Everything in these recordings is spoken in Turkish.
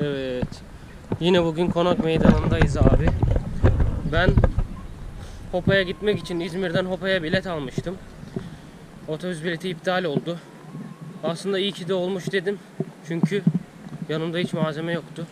Evet. Yine bugün konak meydanındayız abi. Ben Hopa'ya gitmek için İzmir'den Hopa'ya bilet almıştım. Otobüs bileti iptal oldu. Aslında iyi ki de olmuş dedim. Çünkü yanımda hiç malzeme yoktu.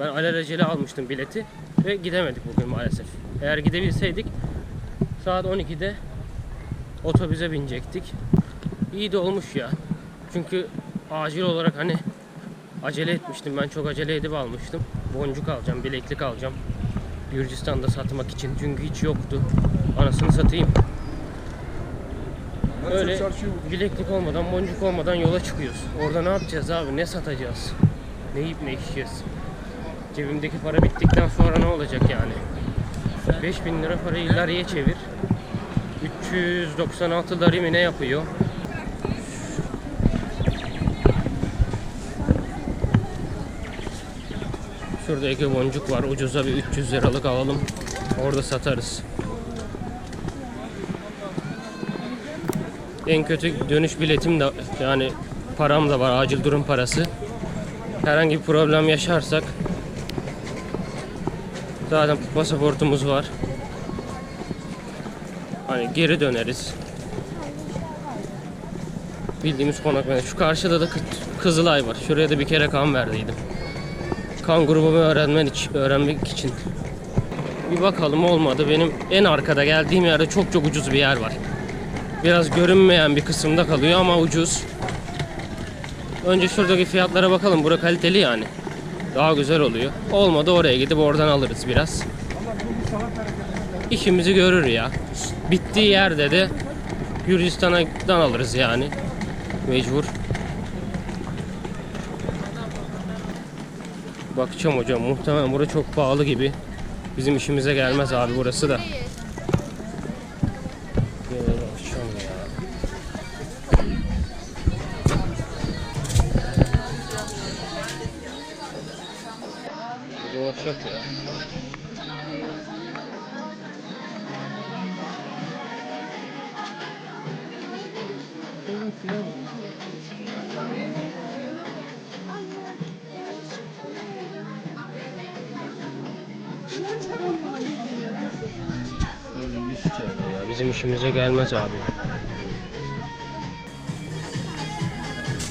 Ben alelacele almıştım bileti ve gidemedik bugün maalesef. Eğer gidebilseydik saat 12'de otobüse binecektik. İyi de olmuş ya. Çünkü acil olarak hani acele etmiştim. Ben çok acele edip almıştım. Boncuk alacağım, bileklik alacağım. Gürcistan'da satmak için. Çünkü hiç yoktu. Anasını satayım. Öyle bileklik olmadan, boncuk olmadan yola çıkıyoruz. Orada ne yapacağız abi? Ne satacağız? Ne yiyip ne içeceğiz? Cebimdeki para bittikten sonra ne olacak yani? 5000 lira parayı lariye çevir. 396 lari mi ne yapıyor? Şurada Ege boncuk var. Ucuza bir 300 liralık alalım. Orada satarız. En kötü dönüş biletim de yani param da var. Acil durum parası. Herhangi bir problem yaşarsak zaten pasaportumuz var. Hani geri döneriz. Bildiğimiz konak Şu karşıda da Kı- Kızılay var. Şuraya da bir kere kan verdiydim. Kan grubumu öğrenmen için, öğrenmek için. Bir bakalım olmadı. Benim en arkada geldiğim yerde çok çok ucuz bir yer var. Biraz görünmeyen bir kısımda kalıyor ama ucuz. Önce şuradaki fiyatlara bakalım. Bura kaliteli yani. Daha güzel oluyor. Olmadı oraya gidip oradan alırız biraz. İşimizi görür ya. Bittiği yerde de Gürcistan'dan alırız yani. Mecbur. Bakacağım hocam. Muhtemelen bura çok pahalı gibi. Bizim işimize gelmez abi burası da. Dolaşacak ya. Bizim işimize gelmez abi.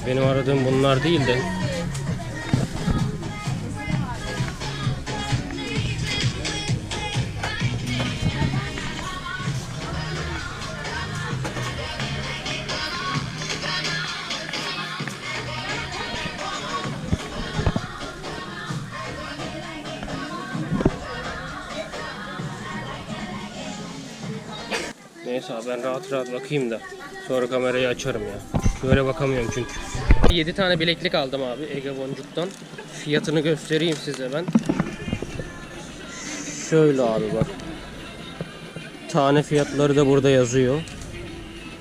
Benim aradığım bunlar değil de. Abi ben rahat rahat bakayım da sonra kamerayı açarım ya. Şöyle bakamıyorum çünkü. 7 tane bileklik aldım abi Ege Boncuk'tan. Fiyatını göstereyim size ben. Şöyle abi bak. Tane fiyatları da burada yazıyor.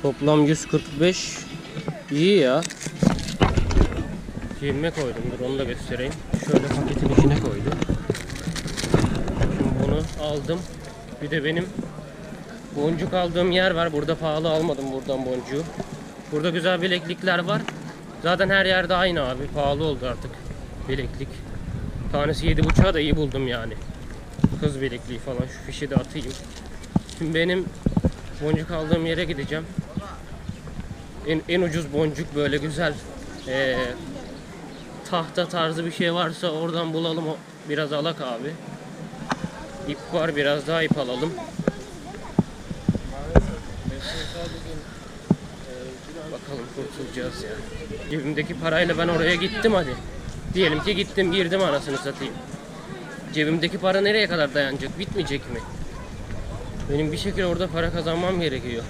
Toplam 145. İyi ya. Cebime koydum. Dur onu da göstereyim. Şöyle paketin içine koydum. Şimdi bunu aldım. Bir de benim Boncuk aldığım yer var. Burada pahalı almadım buradan boncuğu. Burada güzel bileklikler var. Zaten her yerde aynı abi. Pahalı oldu artık bileklik. Tanesi 7.5'a da iyi buldum yani. Kız bilekliği falan. Şu fişi de atayım. Şimdi benim boncuk aldığım yere gideceğim. En, en ucuz boncuk böyle güzel ee, tahta tarzı bir şey varsa oradan bulalım. Biraz alak abi. İp var biraz daha ip alalım. Bakalım kurtulacağız ya. Cebimdeki parayla ben oraya gittim hadi. Diyelim ki gittim girdim anasını satayım. Cebimdeki para nereye kadar dayanacak? Bitmeyecek mi? Benim bir şekilde orada para kazanmam gerekiyor.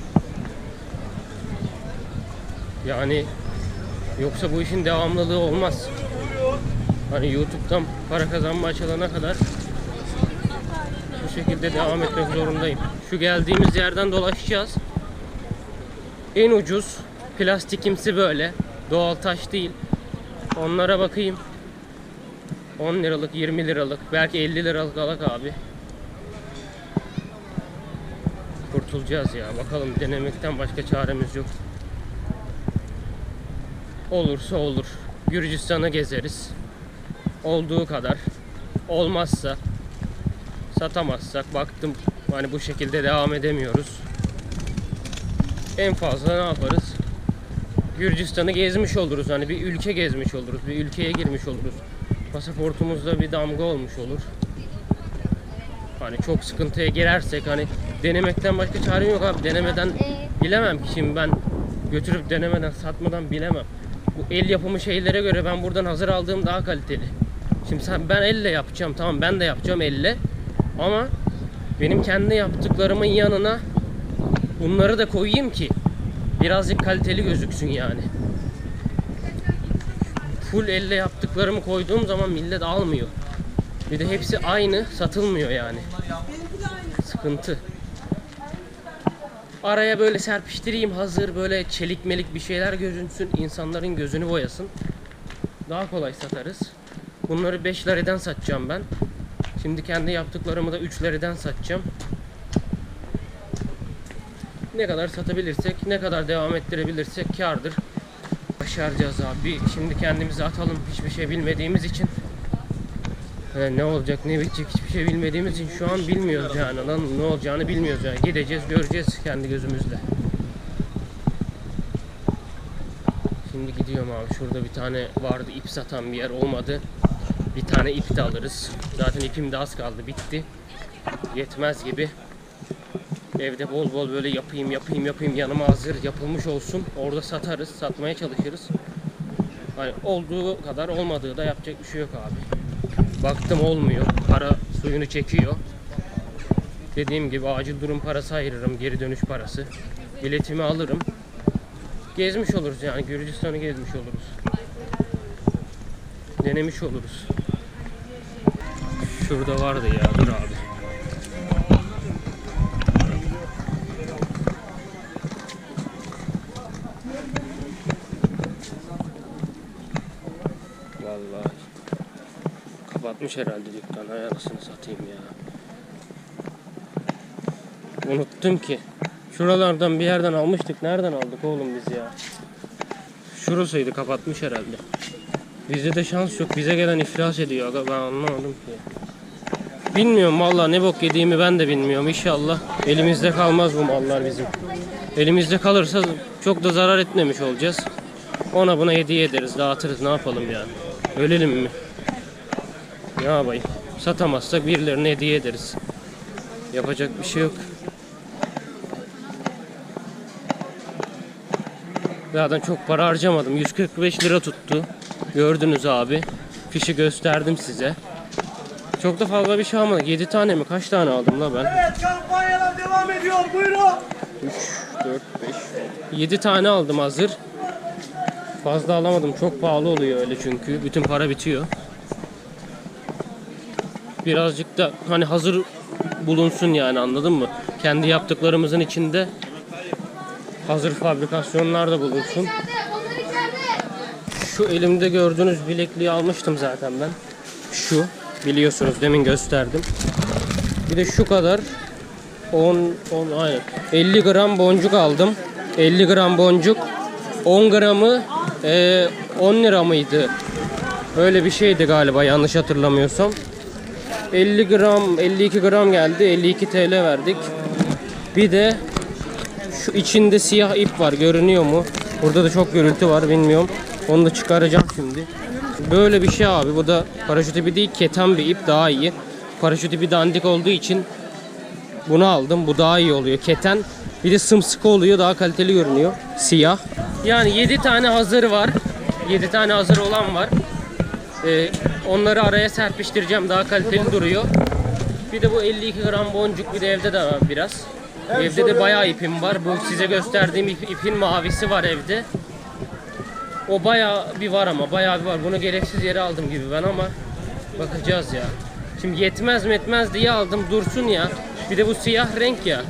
Yani yoksa bu işin devamlılığı olmaz. Hani YouTube'dan para kazanma açılana kadar bu şekilde devam etmek zorundayım. Şu geldiğimiz yerden dolaşacağız. En ucuz plastikimsi böyle. Doğal taş değil. Onlara bakayım. 10 liralık, 20 liralık, belki 50 liralık alak abi. Kurtulacağız ya. Bakalım denemekten başka çaremiz yok. Olursa olur. Gürcistan'ı gezeriz. olduğu kadar olmazsa satamazsak baktım hani bu şekilde devam edemiyoruz. En fazla ne yaparız? Gürcistan'ı gezmiş oluruz. Hani bir ülke gezmiş oluruz. Bir ülkeye girmiş oluruz. Pasaportumuzda bir damga olmuş olur. Hani çok sıkıntıya girersek hani denemekten başka çare yok abi. Denemeden bilemem ki şimdi ben götürüp denemeden satmadan bilemem. Bu el yapımı şeylere göre ben buradan hazır aldığım daha kaliteli. Şimdi sen ben elle yapacağım tamam ben de yapacağım elle. Ama benim kendi yaptıklarımın yanına bunları da koyayım ki birazcık kaliteli gözüksün yani. Full elle yaptıklarımı koyduğum zaman millet almıyor. Bir de hepsi aynı satılmıyor yani. Sıkıntı. Araya böyle serpiştireyim hazır böyle çelik melik bir şeyler gözünsün. insanların gözünü boyasın. Daha kolay satarız. Bunları 5 liradan satacağım ben. Şimdi kendi yaptıklarımı da 3 liradan satacağım. Ne kadar satabilirsek, ne kadar devam ettirebilirsek kardır. Başaracağız abi. Şimdi kendimizi atalım hiçbir şey bilmediğimiz için. Ee, ne olacak ne bitecek hiçbir şey bilmediğimiz için şu an bilmiyoruz yani. Lan ne olacağını bilmiyoruz yani. Gideceğiz göreceğiz kendi gözümüzle. Şimdi gidiyorum abi. Şurada bir tane vardı ip satan bir yer olmadı. Bir tane ip de alırız. Zaten ipim de az kaldı bitti. Yetmez gibi. Evde bol bol böyle yapayım yapayım yapayım yanıma hazır yapılmış olsun. Orada satarız, satmaya çalışırız. Hani olduğu kadar olmadığı da yapacak bir şey yok abi. Baktım olmuyor. Para suyunu çekiyor. Dediğim gibi acil durum parası ayırırım, geri dönüş parası. Biletimi alırım. Gezmiş oluruz yani Gürcistan'ı gezmiş oluruz. Denemiş oluruz. Şurada vardı ya dur abi. Kapatmış herhalde dükkan. Hay anasını satayım ya. Unuttum ki. Şuralardan bir yerden almıştık. Nereden aldık oğlum biz ya? Şurasıydı kapatmış herhalde. Bizde de şans yok. Bize gelen iflas ediyor. Aga ben anlamadım ki. Bilmiyorum valla ne bok yediğimi ben de bilmiyorum. İnşallah elimizde kalmaz bu mallar bizim. Elimizde kalırsa çok da zarar etmemiş olacağız. Ona buna hediye ederiz, dağıtırız. Ne yapalım yani? Ölelim mi? Ne yapayım? Satamazsak birilerine hediye ederiz. Yapacak bir şey yok. Zaten çok para harcamadım. 145 lira tuttu. Gördünüz abi. Fişi gösterdim size. Çok da fazla bir şey almadık. 7 tane mi? Kaç tane aldım la ben? Evet kampanyalar devam ediyor. Buyurun. 3, 4, 5, 7 tane aldım hazır. Fazla alamadım. Çok pahalı oluyor öyle çünkü. Bütün para bitiyor. Birazcık da hani hazır bulunsun yani anladın mı? Kendi yaptıklarımızın içinde hazır fabrikasyonlar da bulunsun. Şu elimde gördüğünüz bilekliği almıştım zaten ben. Şu biliyorsunuz demin gösterdim. Bir de şu kadar 10 10 aynen 50 gram boncuk aldım. 50 gram boncuk 10 gramı e, 10 lira mıydı? Öyle bir şeydi galiba yanlış hatırlamıyorsam. 50 gram 52 gram geldi 52 TL verdik. Bir de şu içinde siyah ip var görünüyor mu? Burada da çok gürültü var bilmiyorum. Onu da çıkaracağım şimdi. Böyle bir şey abi. Bu da paraşüt ipi değil keten bir ip daha iyi. Paraşüt ipi dandik olduğu için bunu aldım. Bu daha iyi oluyor. Keten bir de sımsıkı oluyor. Daha kaliteli görünüyor. Siyah. Yani 7 tane hazır var. 7 tane hazır olan var. Ee, onları araya serpiştireceğim. Daha kaliteli duruyor. Bir de bu 52 gram boncuk bir de evde de var biraz. Evde de bayağı ipim var. Bu size gösterdiğim ip- ipin mavisi var evde. O bayağı bir var ama bayağı bir var. Bunu gereksiz yere aldım gibi ben ama bakacağız ya. Şimdi yetmez mi etmez diye aldım dursun ya. Bir de bu siyah renk ya.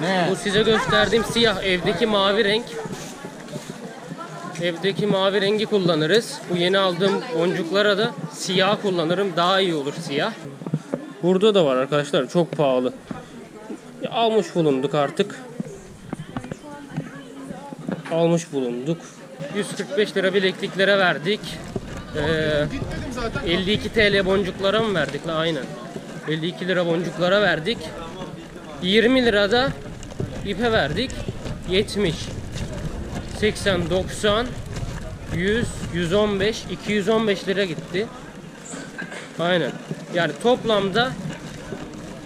Ne? Bu size gösterdiğim siyah evdeki mavi renk. Evdeki mavi rengi kullanırız. Bu yeni aldığım boncuklara da siyah kullanırım. Daha iyi olur siyah. Burada da var arkadaşlar. Çok pahalı. Almış bulunduk artık. Almış bulunduk. 145 lira bilekliklere verdik. Ee, 52 TL boncuklara mı verdik la aynen. 52 lira boncuklara verdik. 20 lirada ipe verdik. 70 80 90 100 115 215 lira gitti. Aynen. Yani toplamda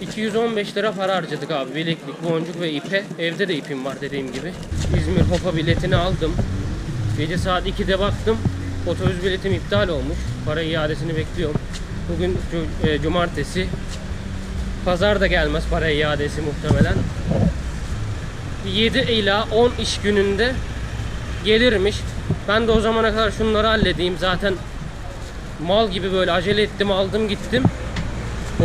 215 lira para harcadık abi. Bileklik, boncuk ve ipe. Evde de ipim var dediğim gibi. İzmir Hopa biletini aldım. Gece saat 2'de baktım. Otobüs biletim iptal olmuş. Para iadesini bekliyorum. Bugün e, cumartesi. Pazar da gelmez para iadesi muhtemelen. 7 ila 10 iş gününde gelirmiş. Ben de o zamana kadar şunları halledeyim. Zaten mal gibi böyle acele ettim aldım gittim.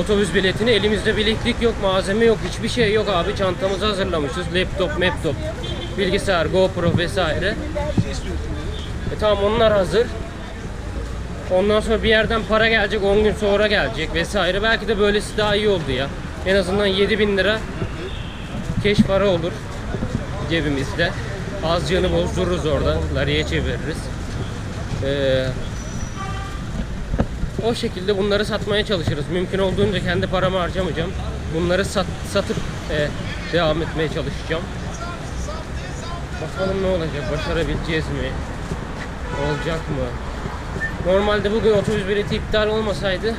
Otobüs biletini elimizde bileklik yok, malzeme yok, hiçbir şey yok abi. Çantamızı hazırlamışız. Laptop, laptop, bilgisayar, GoPro vesaire. E tamam onlar hazır. Ondan sonra bir yerden para gelecek, 10 gün sonra gelecek vesaire. Belki de böylesi daha iyi oldu ya. En azından 7000 lira keş para olur cebimizde. Azcığını bozdururuz orada. Lariye çeviririz. Ee, o şekilde bunları satmaya çalışırız. Mümkün olduğunca kendi paramı harcamayacağım. Bunları sat, satıp e, devam etmeye çalışacağım. Bakalım ne olacak? Başarabileceğiz mi? Olacak mı? Normalde bugün otobüs bileti iptal olmasaydı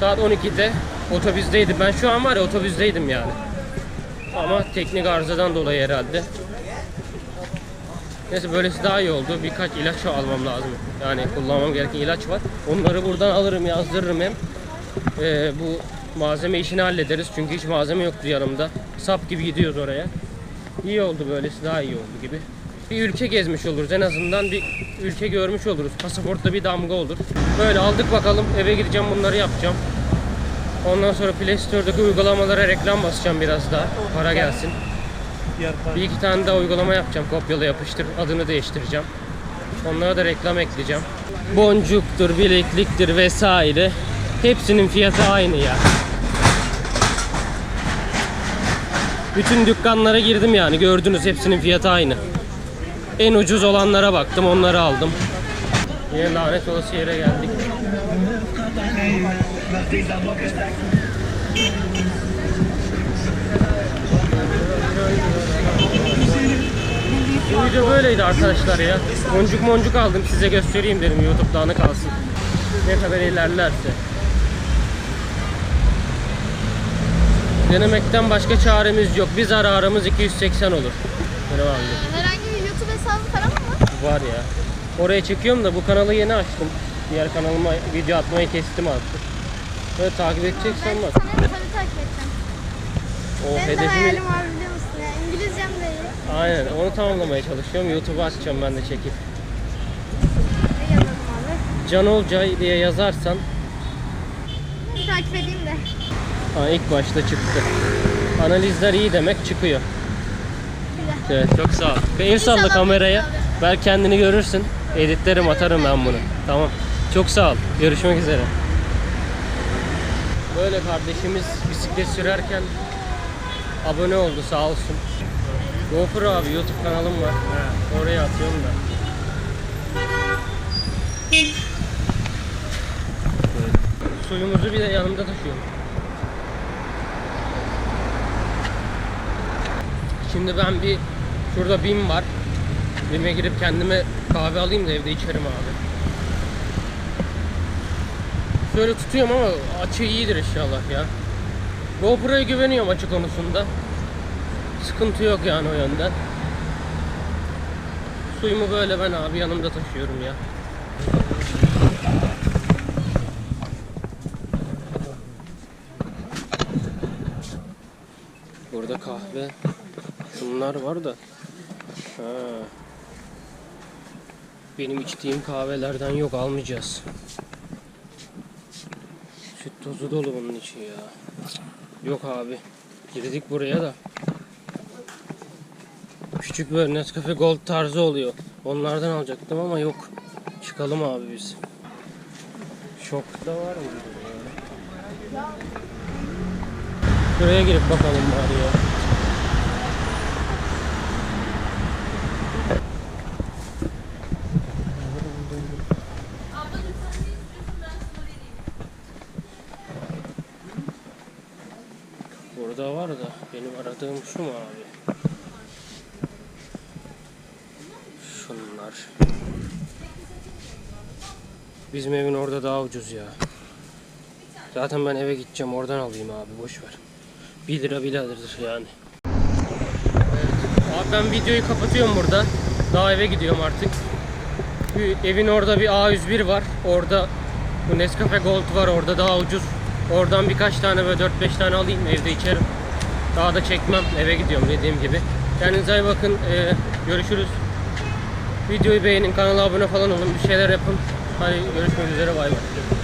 saat 12'de otobüsteydim. Ben şu an var ya otobüsteydim yani. Ama teknik arızadan dolayı herhalde. Neyse böylesi daha iyi oldu. Birkaç ilaç almam lazım. Yani kullanmam gereken ilaç var. Onları buradan alırım, yazdırırım hem. Ee, bu malzeme işini hallederiz. Çünkü hiç malzeme yoktu yanımda. Sap gibi gidiyoruz oraya. İyi oldu böylesi daha iyi oldu gibi. Bir ülke gezmiş oluruz. En azından bir ülke görmüş oluruz. Pasaportta bir damga olur. Böyle aldık bakalım. Eve gideceğim bunları yapacağım. Ondan sonra Play Store'daki uygulamalara reklam basacağım biraz daha. Para gelsin. Bir iki tane daha uygulama yapacağım. Kopyala yapıştır. Adını değiştireceğim. Onlara da reklam ekleyeceğim. Boncuktur, bilekliktir vesaire. Hepsinin fiyatı aynı ya. Bütün dükkanlara girdim yani. Gördünüz hepsinin fiyatı aynı. En ucuz olanlara baktım. Onları aldım. Yine lanet olası yere geldik. Bu video böyleydi arkadaşlar ya. Boncuk moncuk aldım size göstereyim dedim YouTube'da anı kalsın. Ne kadar ilerlerse. Denemekten başka çaremiz yok. Bir zararımız 280 olur. Benim abi. Ee, Herhangi bir YouTube hesabı falan mı? Var ya. Oraya çekiyorum da bu kanalı yeni açtım. Diğer kanalıma video atmayı kestim artık. Böyle takip edeceksen Ben bak. sana tabii takip edeceğim. O Benim de hedefimi hayalim var biliyor aynen onu tamamlamaya çalışıyorum. YouTube'a açacağım ben de çekip. Can Olcay diye yazarsan Bir takip edeyim de. ha, ilk başta çıktı. Analizler iyi demek çıkıyor. Güzel. Evet çok sağ ol. El salla kameraya. Belki kendini görürsün. Editlerim atarım ben bunu. Tamam. Çok sağ ol. Görüşmek üzere. Böyle kardeşimiz bisiklet sürerken abone oldu sağ olsun. GoPro abi YouTube kanalım var. Oraya atıyorum da. Suyumuzu bir de yanımda taşıyorum. Şimdi ben bir şurada BİM var. BİM'e girip kendime kahve alayım da evde içerim abi. Şöyle tutuyorum ama açı iyidir inşallah ya. GoPro'ya güveniyorum açı konusunda. Sıkıntı yok yani o yönden. Suyumu böyle ben abi yanımda taşıyorum ya. Burada kahve şunlar var da. Ha. Benim içtiğim kahvelerden yok almayacağız. Süt tozu dolu bunun içi ya. Yok abi. Girdik buraya da. Küçük böyle Nescafe Gold tarzı oluyor. Onlardan alacaktım ama yok. Çıkalım abi biz. Şokta var mı? ya? Şuraya girip bakalım bari ya. Benim aradığım şu mu abi? Şunlar. Bizim evin orada daha ucuz ya. Zaten ben eve gideceğim oradan alayım abi boş ver. 1 lira biraderdir yani. Evet. Abi ben videoyu kapatıyorum burada. Daha eve gidiyorum artık. Bir evin orada bir A101 var. Orada bu Nescafe Gold var orada daha ucuz. Oradan birkaç tane böyle 4-5 tane alayım evde içerim. Daha da çekmem eve gidiyorum dediğim gibi. Kendinize iyi bakın. Ee, görüşürüz. Videoyu beğenin, kanala abone falan olun, bir şeyler yapın. Hadi görüşmek üzere bay bay.